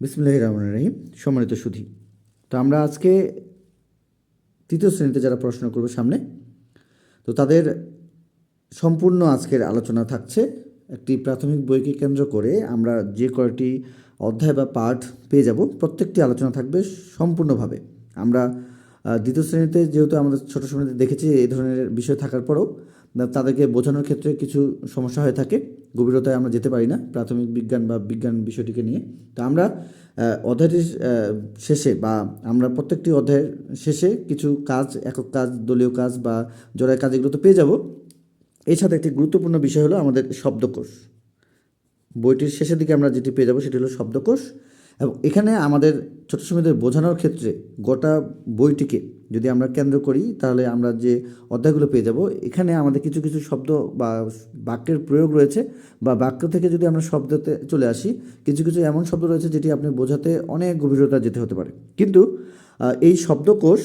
বিসমুল্লাহ রহমান রহিম, সম্মানিত সুধী। তো আমরা আজকে তৃতীয় শ্রেণীতে যারা পড়াশোনা করবে সামনে, তো তাদের সম্পূর্ণ আজকের আলোচনা থাকছে। একটি প্রাথমিক বইকে কেন্দ্র করে আমরা যে কয়টি অধ্যায় বা পাঠ পেয়ে যাব, প্রত্যেকটি আলোচনা থাকবে সম্পূর্ণভাবে। আমরা দ্বিতীয় শ্রেণীতে যেহেতু আমাদের ছোটো শ্রেণীতে দেখেছি এই ধরনের বিষয় থাকার পরেও তাদেরকে বোঝানোর ক্ষেত্রে কিছু সমস্যা হয়ে থাকে। গভীরতায় আমরা যেতে পারি না প্রাথমিক বিজ্ঞান বা বিজ্ঞান বিষয়টিকে নিয়ে। তো আমরা অধ্যায়টির শেষে বা আমরা প্রত্যেকটি অধ্যায়ের শেষে কিছু কাজ, একক কাজ, দলীয় কাজ বা জোড়ায় কাজ এগুলো তো পেয়ে যাব। এর সাথে একটি গুরুত্বপূর্ণ বিষয় হলো আমাদের শব্দকোষ। বইটির শেষের দিকে আমরা যেটি পেয়ে যাব সেটি হলো শব্দকোষ। এবং এখানে আমাদের ছোটো সময়দের বোঝানোর ক্ষেত্রে গোটা বইটিকে যদি আমরা কেন্দ্র করি, তাহলে আমরা যে অধ্যায়গুলো পেয়ে যাব, এখানে আমাদের কিছু কিছু শব্দ বা বাক্যের প্রয়োগ রয়েছে বা বাক্য থেকে যদি আমরা শব্দতে চলে আসি, কিছু কিছু এমন শব্দ রয়েছে যেটি আপনি বোঝাতে অনেক গভীরতা যেতে হতে পারে। কিন্তু এই শব্দকোষ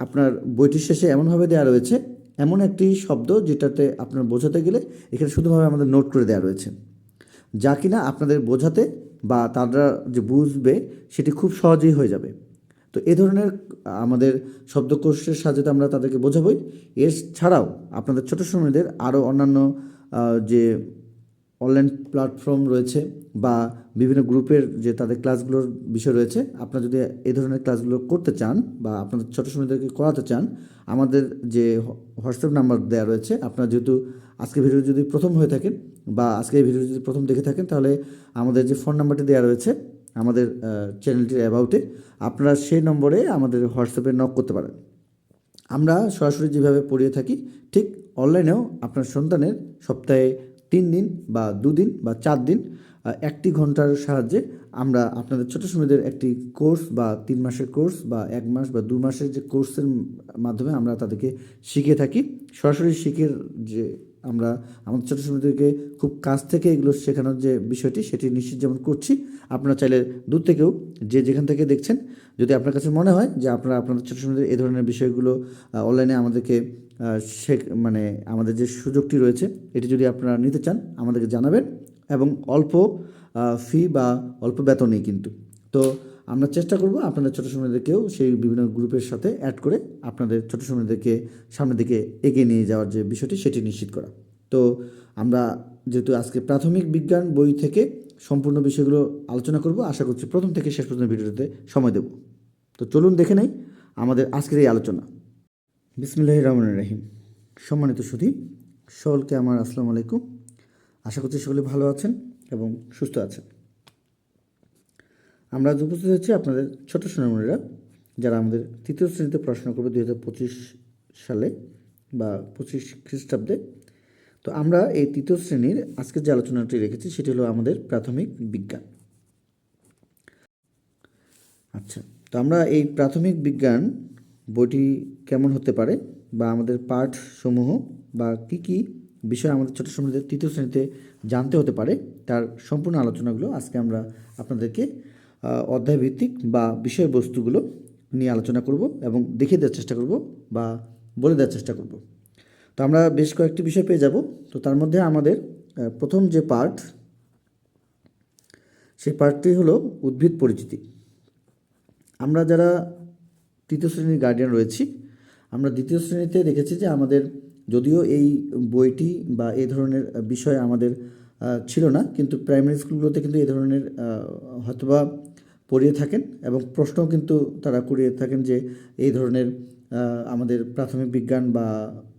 আপনার বইটির শেষে এমনভাবে দেওয়া রয়েছে, এমন একটি শব্দ যেটাতে আপনার বোঝাতে গেলে এখানে শুধুভাবে আমাদের নোট করে দেওয়া রয়েছে। যা কিনা আপনাদের বোঝাতে বা তারা যে বুঝবে সেটি খুব সহজেই হয়ে যাবে। তো এ ধরনের, আমাদের শব্দকোষের সাহায্যে তো আমরা তাদেরকে বোঝাবই। এছাড়াও আপনাদের ছোটো সময়দের আরও অন্যান্য যে অনলাইন প্ল্যাটফর্ম রয়েছে বা বিভিন্ন গ্রুপের যে তাদের ক্লাসগুলোর বিষয় রয়েছে, আপনারা যদি এ ধরনের ক্লাসগুলো করতে চান বা আপনাদের ছোটো সময়দেরকে করাতে চান, আমাদের যে হোয়াটসঅ্যাপ নাম্বার দেওয়া রয়েছে, আপনারা যেহেতু আজকে ভিডিও যদি প্রথম হয়ে থাকেন বা আজকে এই ভিডিও যদি প্রথম দেখে থাকেন, তাহলে আমাদের যে ফোন নাম্বারটি দেওয়া রয়েছে আমাদের চ্যানেলটির অ্যাবাউটে আপনারা সেই নম্বরে আমাদের হোয়াটসঅ্যাপে নক করতে পারেন। আমরা সরাসরি যেভাবে পড়িয়ে থাকি, ঠিক অনলাইনেও আপনার সন্তানের সপ্তাহে তিন দিন বা দুদিন বা চার দিন একটি ঘণ্টার সাহায্যে আমরা আপনাদের ছোটো সময়দের একটি কোর্স বা তিন মাসের কোর্স বা এক মাস বা দু মাসের যে কোর্সের মাধ্যমে আমরা তাদেরকে শিখিয়ে থাকি। সরাসরি শিখে যে আমরা আমাদের ছোটো সময়দেরকে খুব কাছ থেকে এগুলো শেখানোর যে বিষয়টি, সেটি নিশ্চিত যেমন করছি। আপনারা চাইলে দূর থেকেও যে যেখান থেকে দেখছেন, যদি আপনার কাছে মনে হয় যে আপনারা, আপনাদের ছোটো সময়দের এই ধরনের বিষয়গুলো অনলাইনে আমাদেরকে শেখ মানে আমাদের যে সুযোগটি রয়েছে, এটি যদি আপনারা নিতে চান, আমাদেরকে জানাবেন এবং অল্প ফি বা অল্প বেতনেই কিন্তু। তো আমরা চেষ্টা করব আপনাদের ছোটো সময়দেরকেও সেই বিভিন্ন গ্রুপের সাথে অ্যাড করে আপনাদের ছোটো সময়দেরকে সামনের দিকে এগিয়ে নিয়ে যাওয়ার যে বিষয়টি, সেটি নিশ্চিত করা। তো আমরা যেহেতু আজকে প্রাথমিক বিজ্ঞান বই থেকে সম্পূর্ণ বিষয়গুলো আলোচনা করব, আশা করছি প্রথম থেকে শেষ পর্যন্ত ভিডিওতে সময় দেব। তো চলুন দেখে নেই, আমাদের আজকের এই আলোচনা। বিসমিল্লাহ রহমান রাহিম। সম্মানিত সুধী, সকলকে আমার আসসালামু আলাইকুম। আশা করছি সকলে ভালো আছেন এবং সুস্থ আছেন। আমরা আজ উপস্থিত হচ্ছি আপনাদের ছোট সোনামণিরা, যারা আমাদের তৃতীয় শ্রেণীতে পড়াশোনা করবে দুই হাজার পঁচিশ সালে বা পঁচিশ খ্রিস্টাব্দে। তো আমরা এই তৃতীয় শ্রেণির আজকে যে আলোচনাটি রেখেছি, সেটি হলো আমাদের প্রাথমিক বিজ্ঞান। আচ্ছা তো আমরা এই প্রাথমিক বিজ্ঞান বইটি কেমন হতে পারে বা আমাদের পাঠ সমূহ বা কি কি বিষয় আমাদের ছোটো সময়দের তৃতীয় শ্রেণীতে জানতে হতে পারে, তার সম্পূর্ণ আলোচনাগুলো আজকে আমরা আপনাদেরকে অধ্যায়ভিত্তিক বা বিষয়বস্তুগুলো নিয়ে আলোচনা করব এবং দেখিয়ে দেওয়ার চেষ্টা করব বা বলে দেওয়ার চেষ্টা করব। তো আমরা বেশ কয়েকটি বিষয় পেয়ে যাব। তো তার মধ্যে আমাদের প্রথম যে পার্ট সেই পার্টটি হলো উদ্ভিদ পরিচিতি। আমরা যারা তৃতীয় শ্রেণির গার্ডিয়ান রয়েছি। আমরা দ্বিতীয় শ্রেণীতে দেখেছি যে আমাদের যদিও এই বইটি বা এই ধরনের বিষয় আমাদের ছিল না, কিন্তু প্রাইমারি স্কুলগুলোতে কিন্তু এই ধরনের হয়তোবা পড়িয়ে থাকেন এবং প্রশ্নও কিন্তু তারা করিয়ে থাকেন যে এই ধরনের আমাদের প্রাথমিক বিজ্ঞান বা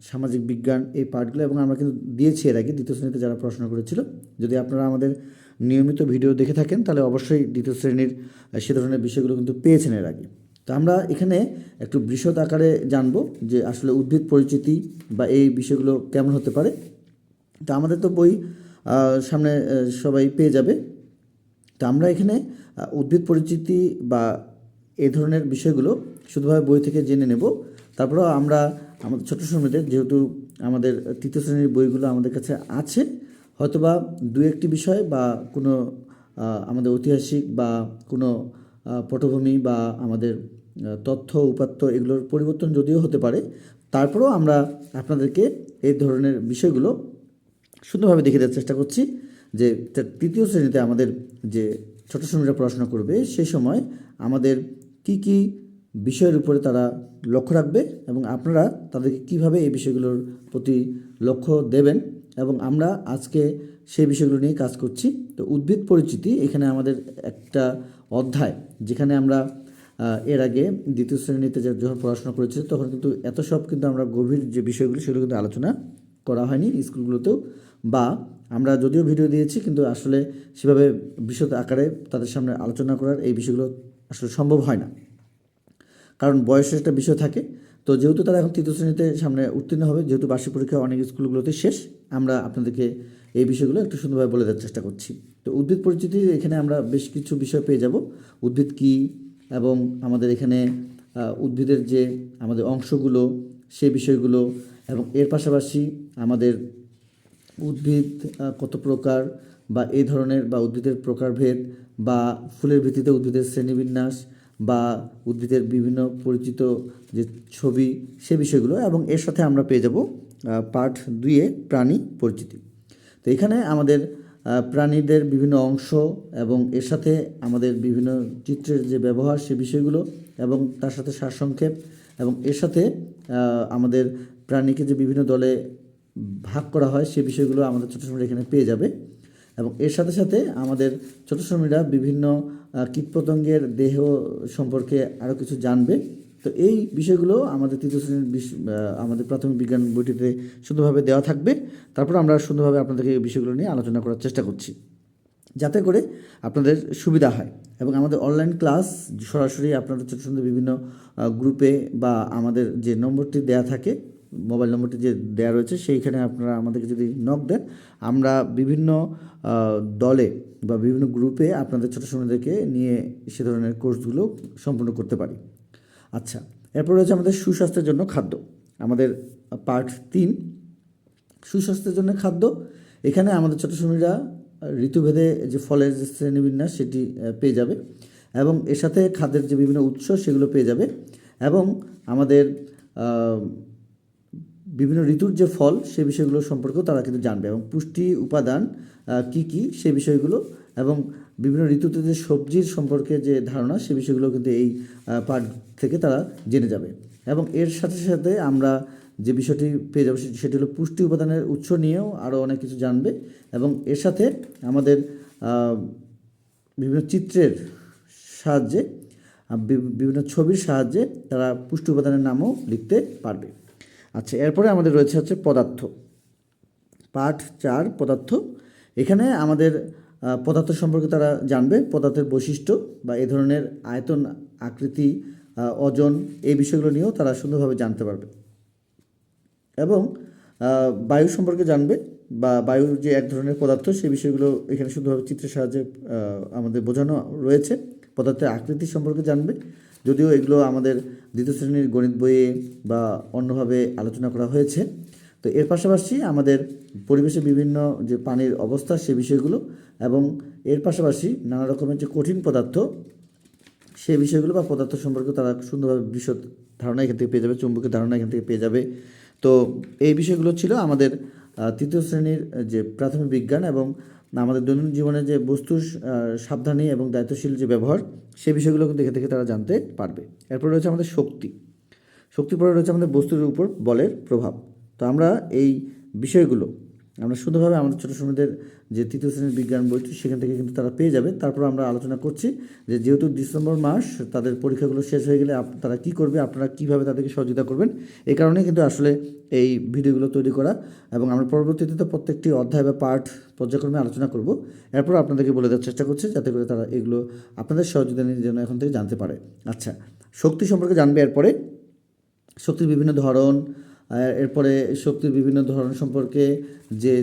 সামাজিক বিজ্ঞান এই পার্টগুলো এবং আমরা কিন্তু দিয়েছি এর আগে দ্বিতীয় শ্রেণীতে যারা প্রশ্ন করেছিল। যদি আপনারা আমাদের নিয়মিত ভিডিও দেখে থাকেন তাহলে অবশ্যই দ্বিতীয় শ্রেণির সে ধরনের বিষয়গুলো কিন্তু পেয়েছেন এর আগে। তো আমরা এখানে একটু বৃষদ আকারে জানব যে আসলে উদ্ভিদ পরিচিতি বা এই বিষয়গুলো কেমন হতে পারে। তো আমাদের তো বই সামনে সবাই পেয়ে যাবে। তো আমরা এখানে উদ্ভিদ পরিচিতি বা এই ধরনের বিষয়গুলো শুধুভাবে বই থেকে জেনে নেব। তারপরেও আমরা আমাদের ছোটো সময়তে যেহেতু আমাদের তৃতীয় শ্রেণির বইগুলো আমাদের কাছে আছে, হয়তোবা দু একটি বিষয় বা কোনো আমাদের ঐতিহাসিক বা কোনো পটভূমি বা আমাদের তথ্য, উপাত্ত এগুলোর পরিবর্তন যদিও হতে পারে, তারপরেও আমরা আপনাদেরকে এই ধরনের বিষয়গুলো সুন্দরভাবে দেখে দেওয়ার চেষ্টা করছি যে তৃতীয় শ্রেণীতে আমাদের যে ছোট শ্রেণীরা পড়াশোনা করবে, সেই সময় আমাদের কি কি বিষয়ের উপরে তারা লক্ষ্য রাখবে এবং আপনারা তাদেরকে কীভাবে এই বিষয়গুলোর প্রতি লক্ষ্য দেবেন এবং আমরা আজকে সেই বিষয়গুলো নিয়ে কাজ করছি। তো উদ্ভিদ পরিচিতি এখানে আমাদের একটা অধ্যায়, যেখানে আমরা এর আগে দ্বিতীয় শ্রেণীতে যখন পড়াশোনা করেছি তখন কিন্তু এত সব কিন্তু আমরা গভীর যে বিষয়গুলো, সেগুলো কিন্তু আলোচনা করা হয়নি স্কুলগুলোতেও। বা আমরা যদিও ভিডিও দিয়েছি, কিন্তু আসলে সেভাবে বিশদ আকারে তাদের সামনে আলোচনা করার এই বিষয়গুলো আসলে সম্ভব হয় না। কারণ বয়সের একটা বিষয় থাকে। তো যেহেতু তারা এখন তৃতীয় শ্রেণীতে সামনে উত্তীর্ণ হবে, যেহেতু বার্ষিক পরীক্ষা অনেক স্কুলগুলোতে শেষ, আমরা আপনাদেরকে এই বিষয়গুলো একটু সুন্দরভাবে বলে দেওয়ার চেষ্টা করছি। তো উদ্ভিদ পরিচিতি, এখানে আমরা বেশ কিছু বিষয় পেয়ে যাব। উদ্ভিদ কী এবং আমাদের এখানে উদ্ভিদের যে আমাদের অংশগুলো সেই বিষয়গুলো এবং এর পাশাপাশি আমাদের উদ্ভিদ কত প্রকার বা এই ধরনের বা উদ্ভিদের প্রকারভেদ বা ফুলের ভিত্তিতে উদ্ভিদের শ্রেণীবিন্যাস বা উদ্ভিদের বিভিন্ন পরিচিত যে ছবি, সে বিষয়গুলো এবং এর সাথে আমরা পেয়ে যাব পার্ট দুইয়ে প্রাণী পরিচিতি। তো এখানে আমাদের প্রাণীদের বিভিন্ন অংশ এবং এর সাথে আমাদের বিভিন্ন চিত্রের যে ব্যবহার সে বিষয়গুলো এবং তার সাথে সারসংক্ষেপ এবং এর সাথে আমাদের প্রাণীকে যে বিভিন্ন দলে ভাগ করা হয় সে বিষয়গুলো আমাদের ছোটো শ্রমিকরা এখানে পেয়ে যাবে এবং এর সাথে সাথে আমাদের ছোটো শ্রমিকরা বিভিন্ন কীটপতঙ্গের দেহ সম্পর্কে আরও কিছু জানবে। তো এই বিষয়গুলো আমাদের তৃতীয় শ্রেণির আমাদের প্রাথমিক বিজ্ঞান বইটিতে সুন্দরভাবে দেওয়া থাকবে। তারপর আমরা সুন্দরভাবে আপনাদেরকে এই বিষয়গুলো নিয়ে আলোচনা করার চেষ্টা করছি, যাতে করে আপনাদের সুবিধা হয় এবং আমাদের অনলাইন ক্লাস সরাসরি আপনাদের ছোটো ছোটো বিভিন্ন গ্রুপে বা আমাদের যে নম্বরটি দেয়া থাকে মোবাইল নম্বরটি যে দেওয়া রয়েছে, সেইখানে আপনারা আমাদেরকে যদি নক দেন, আমরা বিভিন্ন দলে বা বিভিন্ন গ্রুপে আপনাদের ছোটো সময়দেরকে নিয়ে সে ধরনের কোর্সগুলো সম্পূর্ণ করতে পারি। আচ্ছা এরপর রয়েছে আমাদের সুস্বাস্থ্যের জন্য খাদ্য। আমাদের পার্ট তিন, সুস্বাস্থ্যের জন্য খাদ্য। এখানে আমাদের ছোটো শ্রমিকরা ঋতুভেদে যে ফলের যে শ্রেণীবিন্যাস, সেটি পেয়ে যাবে এবং এর সাথে খাদ্যের যে বিভিন্ন উৎস, সেগুলো পেয়ে যাবে এবং আমাদের বিভিন্ন ঋতুর যে ফল, সে বিষয়গুলো সম্পর্কেও তারা কিন্তু জানবে এবং পুষ্টি উপাদান কি কি, সে বিষয়গুলো এবং বিভিন্ন ঋতুতে যে সবজির সম্পর্কে যে ধারণা, সে বিষয়গুলো কিন্তু এই পাঠ থেকে তারা জেনে যাবে। এবং এর সাথে সাথে আমরা যে বিষয়টি পেয়ে যাব, সেটি হলো পুষ্টি উপাদানের উৎস নিয়েও আরও অনেক কিছু জানবে। এবং এর সাথে আমাদের বিভিন্ন চিত্রের সাহায্যে বিভিন্ন ছবির সাহায্যে তারা পুষ্টি উপাদানের নামও লিখতে পারবে। আচ্ছা এরপরে আমাদের রয়েছে হচ্ছে পদার্থ। পাঠ চার, পদার্থ। এখানে আমাদের পদার্থ সম্পর্কে তারা জানবে, পদার্থের বৈশিষ্ট্য বা এ ধরনের আয়তন, আকৃতি ওজন এই বিষয়গুলো নিয়েও তারা সুন্দরভাবে জানতে পারবে। এবং বায়ু সম্পর্কে জানবে বা বায়ু যে এক ধরনের পদার্থ, সেই বিষয়গুলো এখানে শুধুভাবে চিত্রের সাহায্যে আমাদের বোঝানো রয়েছে। পদার্থের আকৃতি সম্পর্কে জানবে। যদিও এগুলো আমাদের দ্বিতীয় শ্রেণির গণিত বইয়ে বা অন্যভাবে আলোচনা করা হয়েছে। তো এর পাশাপাশি আমাদের পরিবেশে বিভিন্ন যে পানির অবস্থা, সে বিষয়গুলো এবং এর পাশাপাশি নানা রকমের যে কঠিন পদার্থ সেই বিষয়গুলো বা পদার্থ সম্পর্কে তারা সুন্দরভাবে বিশদ ধারণা এখান থেকে পেয়ে যাবে চুম্বকের ধারণা এখান থেকে পেয়ে যাবে। তো এই বিষয়গুলো ছিল আমাদের তৃতীয় শ্রেণির যে প্রাথমিক বিজ্ঞান এবং আমাদের দৈনন্দিন জীবনে যে বস্তুর সাবধানী এবং দায়িত্বশীল যে ব্যবহার সেই বিষয়গুলো কিন্তু এখান থেকে তারা জানতে পারবে। এরপর রয়েছে আমাদের শক্তি। শক্তির পরে রয়েছে আমাদের বস্তুর উপর বলের প্রভাব। তো আমরা এই বিষয়গুলো আমরা সুন্দরভাবে আমাদের ছোটো সময়দের যে তৃতীয় শ্রেণির বিজ্ঞান বইটি সেখান থেকে কিন্তু তারা পেয়ে যাবে। তারপর আমরা আলোচনা করছি যে যেহেতু ডিসেম্বর মাস, তাদের পরীক্ষাগুলো শেষ হয়ে গেলে তারা কী করবে, আপনারা কীভাবে তাদেরকে সহযোগিতা করবেন এই কারণে কিন্তু আসলে এই ভিডিওগুলো তৈরি করা। এবং আমরা পরবর্তীতে তো প্রত্যেকটি অধ্যায় বা পার্ট পর্যায়ক্রমে আলোচনা করব। এরপর আপনাদেরকে বলে দেওয়ার চেষ্টা করছি যাতে করে তারা এগুলো আপনাদের সহযোগিতা নিয়ে যেন এখন থেকে জানতে পারে। আচ্ছা শক্তি সম্পর্কে জানবে এরপরে। শক্তির বিভিন্ন ধরন এরপরে শক্তির বিভিন্ন ধরন সম্পর্কে যে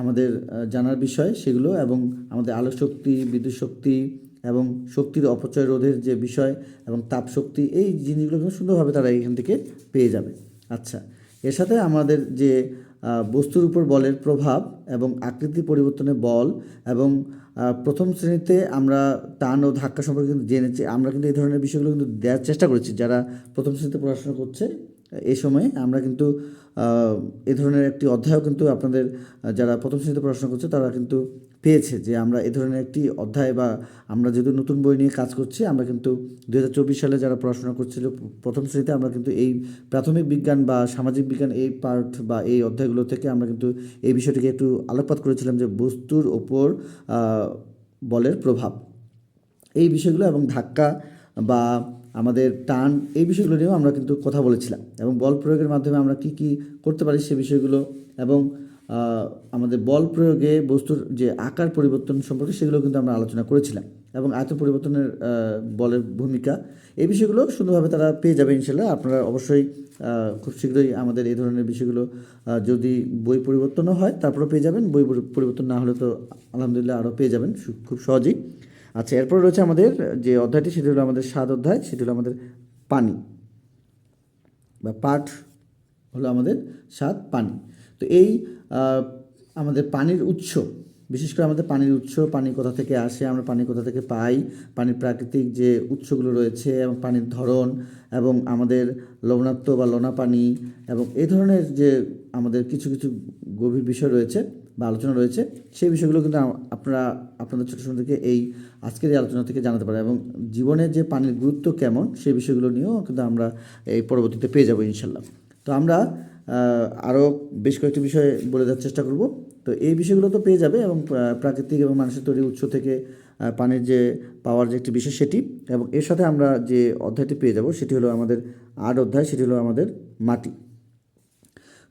আমাদের জানার বিষয় সেগুলো এবং আমাদের আলো শক্তি বিদ্যুৎ শক্তি এবং শক্তির অপচয় রোধের যে বিষয় এবং তাপ শক্তি এই জিনিসগুলো কিন্তু সুন্দরভাবে তারা এখান থেকে পেয়ে যাবে। আচ্ছা এর সাথে আমাদের যে বস্তুর উপর বলের প্রভাব এবং আকৃতি পরিবর্তনে বল এবং প্রথম শ্রেণীতে আমরা টান ও ধাক্কা সম্পর্কে কিন্তু জেনেছি, আমরা কিন্তু এই ধরনের বিষয়গুলো কিন্তু দেওয়ার চেষ্টা করেছি, যারা প্রথম শ্রেণীতে পড়াশোনা করছে এই সময়ে আমরা কিন্তু এ ধরনের একটি অধ্যায়ও কিন্তু আপনাদের যারা প্রথম শ্রেণীতে পড়াশোনা করছে তারা কিন্তু পেয়েছে যে আমরা এ ধরনের একটি অধ্যায় বা আমরা যেহেতু নতুন বই নিয়ে কাজ করছি, আমরা কিন্তু দু হাজার চব্বিশ সালে যারা পড়াশোনা করছিল প্রথম শ্রেণীতে আমরা কিন্তু এই প্রাথমিক বিজ্ঞান বা সামাজিক বিজ্ঞান এই পার্ট বা এই অধ্যায়গুলো থেকে আমরা কিন্তু এই বিষয়টিকে একটু আলোকপাত করেছিলাম যে বস্তুর ওপর বলের প্রভাব। এই বিষয়গুলো এবং ধাক্কা বা আমাদের টান, এই বিষয়গুলো নিয়েও আমরা কিন্তু কথা বলেছিলাম এবং বল প্রয়োগের মাধ্যমে আমরা কি কি করতে পারি সে বিষয়গুলো এবং আমাদের বল প্রয়োগে বস্তুর যে আকার পরিবর্তন সম্পর্কে সেগুলো কিন্তু আমরা আলোচনা করেছিলাম এবং আয়তন পরিবর্তনের বলের ভূমিকা, এই বিষয়গুলো সুন্দরভাবে তারা পেয়ে যাবে ইনশাল্লাহ। আপনারা অবশ্যই খুব শীঘ্রই আমাদের এই ধরনের বিষয়গুলো যদি বই পরিবর্তনও হয় তারপরেও পেয়ে যাবেন। বই পরিবর্তন না হলে তো আলহামদুলিল্লাহ আরও পেয়ে যাবেন খুব সহজেই। আচ্ছা এরপর রয়েছে আমাদের যে অধ্যায়টি, সেটি হলো আমাদের সাত অধ্যায়, সেটি হলো আমাদের পানি। বা পাঠ হলো আমাদের স্বাদ পানি। তো এই আমাদের পানির উৎস, বিশেষ করে আমাদের পানির উৎস, পানি কোথা থেকে আসে, আমরা পানি কোথা থেকে পাই, পানির প্রাকৃতিক যে উৎসগুলো রয়েছে এবং পানির ধরন এবং আমাদের লবণাক্ত বা লোনা পানি এবং এই ধরনের যে আমাদের কিছু কিছু গভীর বিষয় রয়েছে বা আলোচনা রয়েছে, সেই বিষয়গুলো কিন্তু আপনারা, আপনাদের ছোটো থেকে এই আজকের এই আলোচনা থেকে জানাতে পারেন এবং জীবনে যে পানির গুরুত্ব কেমন, সেই বিষয়গুলো নিয়েও কিন্তু আমরা এই পরবর্তীতে পেয়ে যাব ইনশাল্লাহ। তো আমরা আরও বেশ কয়েকটি বিষয় বলে দেওয়ার চেষ্টা করব। তো এই বিষয়গুলো তো পেয়ে যাবে এবং প্রাকৃতিক এবং মানুষের তৈরি উৎস থেকে পানির যে পাওয়ার যে একটি বিষয় সেটি এবং এর সাথে আমরা যে অধ্যায়টি পেয়ে যাব সেটি হলো আমাদের আট অধ্যায়, সেটি হলো আমাদের মাটি।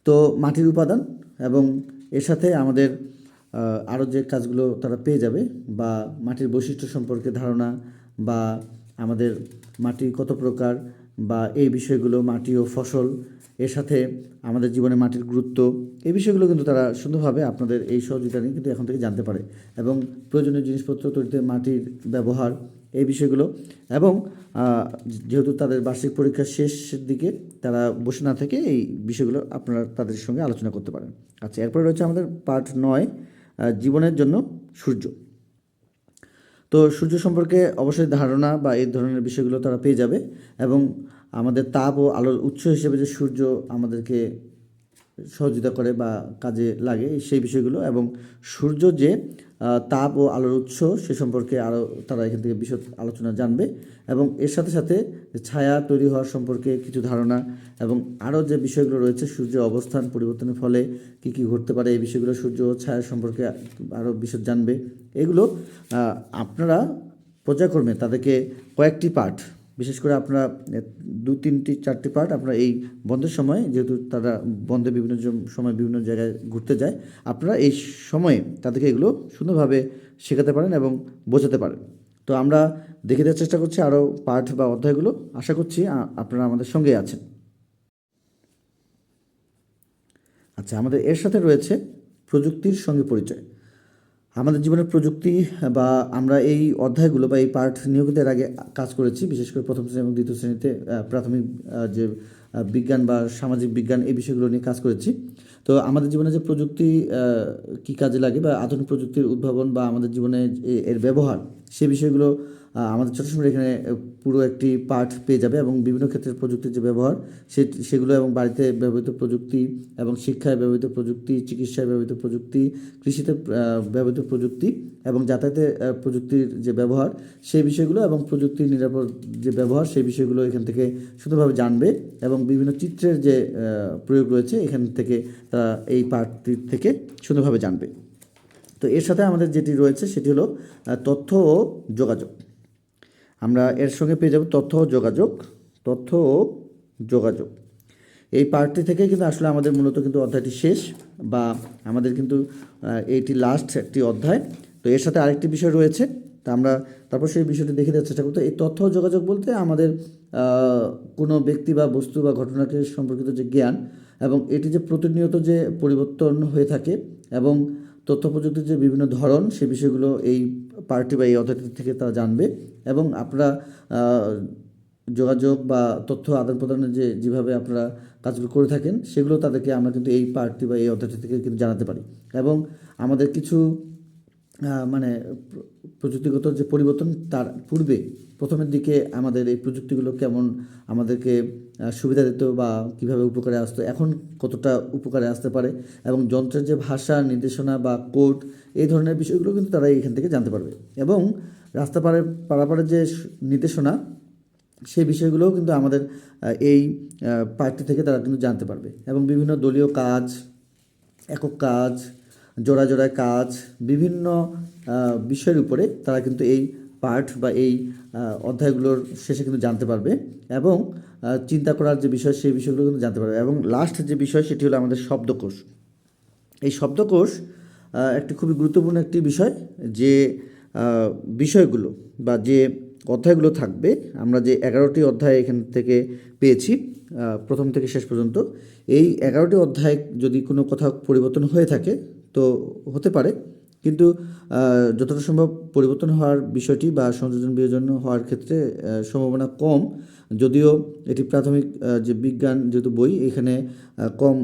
তো মাটির উপাদান এবং এর সাথে আমাদের আরও যে কাজগুলো তারা পেয়ে যাবে বা মাটির বৈশিষ্ট্য সম্পর্কে ধারণা বা আমাদের মাটি কত প্রকার বা এই বিষয়গুলো, মাটি ও ফসল, এর সাথে আমাদের জীবনে মাটির গুরুত্ব, এই বিষয়গুলো কিন্তু তারা সুন্দরভাবে আপনাদের এই সহযোগিতা নিয়ে কিন্তু এখন থেকে জানতে পারে। এবং প্রয়োজনীয় জিনিসপত্র তৈরিতে মাটির ব্যবহার এই বিষয়গুলো। এবং যেহেতু তাদের বার্ষিক পরীক্ষার শেষের দিকে তারা বসে না থেকে এই বিষয়গুলো আপনারা তাদের সঙ্গে আলোচনা করতে পারেন। আচ্ছা এরপরে রয়েছে আমাদের পার্ট নয় জীবনের জন্য সূর্য। তো সূর্য সম্পর্কে অবশ্যই ধারণা বা এই ধরনের বিষয়গুলো তারা পেয়ে যাবে এবং আমাদের তাপ ও আলোর উৎস হিসেবে যে সূর্য আমাদেরকে সহযোগিতা করে বা কাজে লাগে সেই বিষয়গুলো এবং সূর্য যে তাপ ও আলোর উৎস সে সম্পর্কে আরও তারা এখান থেকে বিশদ আলোচনা জানবে এবং এর সাথে সাথে ছায়া তৈরি হওয়ার সম্পর্কে কিছু ধারণা এবং আরও যে বিষয়গুলো রয়েছে সূর্যের অবস্থান পরিবর্তনের ফলে কী কী ঘটতে পারে এই বিষয়গুলো সূর্য ও ছায়া সম্পর্কে আরও বিশদ জানবে। এগুলো আপনারা পর্যায়ক্রমে তাদেরকে কয়েকটি পার্ট বিশেষ করে আপনারা দু তিনটি, চারটি পার্ট আপনারা এই বন্ধের সময়, যেহেতু তারা বন্ধে বিভিন্ন সময় বিভিন্ন জায়গায় ঘুরতে যায়, আপনারা এই সময়ে তাদেরকে এগুলো সুন্দরভাবে শেখাতে পারেন এবং বোঝাতে পারেন। তো আমরা দেখে দেওয়ার চেষ্টা করছি আরও পাঠ বা অধ্যায়গুলো। আশা করছি আপনারা আমাদের সঙ্গে আছেন। আচ্ছা আমাদের এর সাথে রয়েছে প্রযুক্তির সঙ্গে পরিচয়। আমাদের জীবনের প্রযুক্তি বা আমরা এই অধ্যায়গুলো বা এই পার্ট নিয়োগের আগে কাজ করেছি, বিশেষ করে প্রথম শ্রেণি এবং দ্বিতীয় শ্রেণীতে প্রাথমিক যে বিজ্ঞান বা সামাজিক বিজ্ঞান এই বিষয়গুলো নিয়ে কাজ করেছি। তো আমাদের জীবনে যে প্রযুক্তি কি কাজে লাগে বা আধুনিক প্রযুক্তির উদ্ভাবন বা আমাদের জীবনে এর ব্যবহার, সে বিষয়গুলো আমাদের ছোটো সময় এখানে পুরো একটি পাঠ পেয়ে যাবে এবং বিভিন্ন ক্ষেত্রে প্রযুক্তির যে ব্যবহার, সে, সেগুলো এবং বাড়িতে ব্যবহৃত প্রযুক্তি এবং শিক্ষায় ব্যবহৃত প্রযুক্তি, চিকিৎসায় ব্যবহৃত প্রযুক্তি, কৃষিতে ব্যবহৃত প্রযুক্তি এবং যাতায়াতে প্রযুক্তির যে ব্যবহার, সেই বিষয়গুলো এবং প্রযুক্তির নিরাপদ যে ব্যবহার, সেই বিষয়গুলো এখান থেকে সুন্দরভাবে জানবে এবং বিভিন্ন চিত্রের যে প্রয়োগ রয়েছে, এখান থেকে তারা এই পাঠটি থেকে সুন্দরভাবে জানবে। তো এর সাথে আমাদের যেটি রয়েছে, সেটি হলো তথ্য ও যোগাযোগ। আমরা এর সঙ্গে পেয়ে যাব তথ্য ও যোগাযোগ, তথ্য ও যোগাযোগ। এই পার্টটি থেকে কিন্তু আসলে আমাদের মূলত কিন্তু অধ্যায়টি শেষ বা আমাদের কিন্তু এইটি লাস্ট একটি অধ্যায়। তো এর সাথে আরেকটি বিষয় রয়েছে, তা আমরা তারপর সেই বিষয়টি দেখে দেওয়ার চেষ্টা করতে এই তথ্য যোগাযোগ বলতে আমাদের কোনো ব্যক্তি বা বস্তু বা ঘটনাকে সম্পর্কিত যে জ্ঞান এবং এটি যে প্রতিনিয়ত যে পরিবর্তন হয়ে থাকে এবং তথ্য প্রযুক্তির যে বিভিন্ন ধরন, সে বিষয়গুলো এই পার্টি বা এই অথরিটি থেকে তারা জানবে এবং আপনারা যোগাযোগ বা তথ্য আদান প্রদানের যে যেভাবে আপনারা কাজগুলো করে থাকেন, সেগুলো তাদেরকে আমরা কিন্তু এই পার্টি বা এই অথরিটি থেকে কিন্তু জানাতে পারি। এবং আমাদের কিছু মানে প্রযুক্তিগত যে পরিবর্তন তার পূর্বে প্রথমের দিকে আমাদের এই প্রযুক্তিগুলো কেমন আমাদেরকে সুবিধা দিত বা কীভাবে উপকারে আসতো, এখন কতটা উপকারে আসতে পারে এবং যন্ত্রের যে ভাষা, নির্দেশনা বা কোড, এই ধরনের বিষয়গুলো কিন্তু তারা এখান থেকে জানতে পারবে। এবং রাস্তা পারে পারাপারের যে নির্দেশনা, সেই বিষয়গুলোও কিন্তু আমাদের এই পার্টি থেকে তারা কিন্তু জানতে পারবে। এবং বিভিন্ন দলীয় কাজ, একক কাজ জোড়া জোড়ায় কাজ, বিভিন্ন বিষয়ের উপরে তারা কিন্তু এই পার্ট বা এই অধ্যায়গুলোর শেষে কিন্তু জানতে পারবে এবং চিন্তা করার যে বিষয় সেই বিষয়গুলো কিন্তু জানতে পারবে এবং লাস্ট যে বিষয় সেটি হলো আমাদের শব্দকোষ। এই শব্দকোষ একটি খুবই গুরুত্বপূর্ণ একটি বিষয় যে বিষয়গুলো বা যে অধ্যায়গুলো থাকবে, আমরা যে এগারোটি অধ্যায় এখান থেকে পেয়েছি প্রথম থেকে শেষ পর্যন্ত, এই এগারোটি অধ্যায় যদি কোনো কোথাও পরিবর্তন হয়ে থাকে তো হতে পারে। কিন্তু যতটা সম্ভব পরিবর্তন হওয়ার বিষয়টি বা সংযোজন বিয়োজন হওয়ার ক্ষেত্রে সম্ভাবনা কম। যদিও এটি প্রাথমিক যে বিজ্ঞান যেহেতু বই, এখানে কম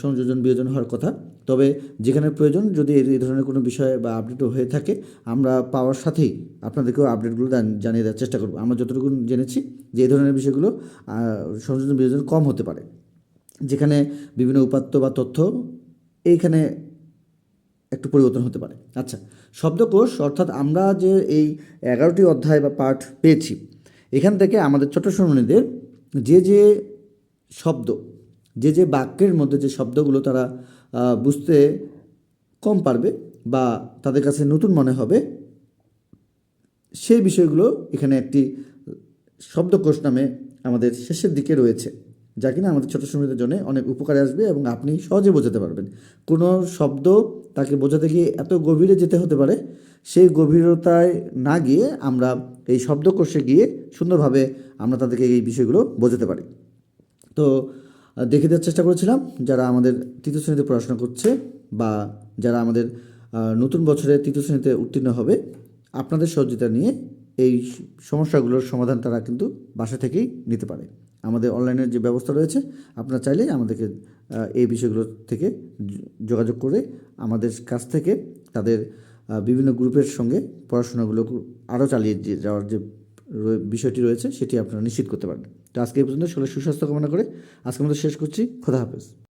সংযোজন বিয়োজন হওয়ার কথা। তবে যেখানে প্রয়োজন, যদি এই ধরনের কোনো বিষয় বা আপডেটও হয়ে থাকে, আমরা পাওয়ার সাথেই আপনাদেরকেও আপডেটগুলো জানিয়ে দেওয়ার চেষ্টা করব। আমরা যতটুকু জেনেছি যে এই ধরনের বিষয়গুলো সংযোজন বিয়োজন কম হতে পারে। যেখানে বিভিন্ন উপাত্ত বা তথ্য, এইখানে একটু পরিবর্তন হতে পারে। আচ্ছা শব্দকোষ অর্থাৎ আমরা যে এই এগারোটি অধ্যায় বা পাঠ পেয়েছি, এখান থেকে আমাদের ছোট শ্রমণীদের যে যে শব্দ, যে যে বাক্যের মধ্যে যে শব্দগুলো তারা বুঝতে কম পারবে বা তাদের কাছে নতুন মনে হবে, সেই বিষয়গুলো এখানে একটি শব্দকোষ নামে আমাদের শেষের দিকে রয়েছে, যা কিনা আমাদের ছোট শ্রমিকদের জন্য অনেক উপকারে আসবে এবং আপনি সহজে বোঝাতে পারবেন। কোনো শব্দ তাকে বোঝাতে গিয়ে এত গভীরে যেতে হতে পারে, সেই গভীরতায় না গিয়ে আমরা এই শব্দকোষে গিয়ে সুন্দরভাবে আমরা তাদেরকে এই বিষয়গুলো বোঝাতে পারি। তো, দেখে দেওয়ার চেষ্টা করেছিলাম, যারা আমাদের তৃতীয় শ্রেণীতে পড়াশোনা করছে বা যারা আমাদের নতুন বছরে তৃতীয় শ্রেণীতে উত্তীর্ণ হবে, আপনাদের সহযোগিতা নিয়ে এই সমস্যাগুলোর সমাধান তারা কিন্তু বাসা থেকেই নিতে পারে। আমাদের অনলাইনের যে ব্যবস্থা রয়েছে, আপনারা চাইলে আমাদেরকে এই বিষয়গুলো থেকে যোগাযোগ করে আমাদের কাছ থেকে তাদের বিভিন্ন গ্রুপের সঙ্গে পড়াশোনাগুলো আরও চালিয়ে যাওয়ার যে বিষয়টি রয়েছে, সেটি আপনারা নিশ্চিত করতে পারেন তো আজকে এই পর্যন্ত সবাই সুস্বাস্থ্য কামনা করে আজকে মতো শেষ করছি। খোদা হাফেজ।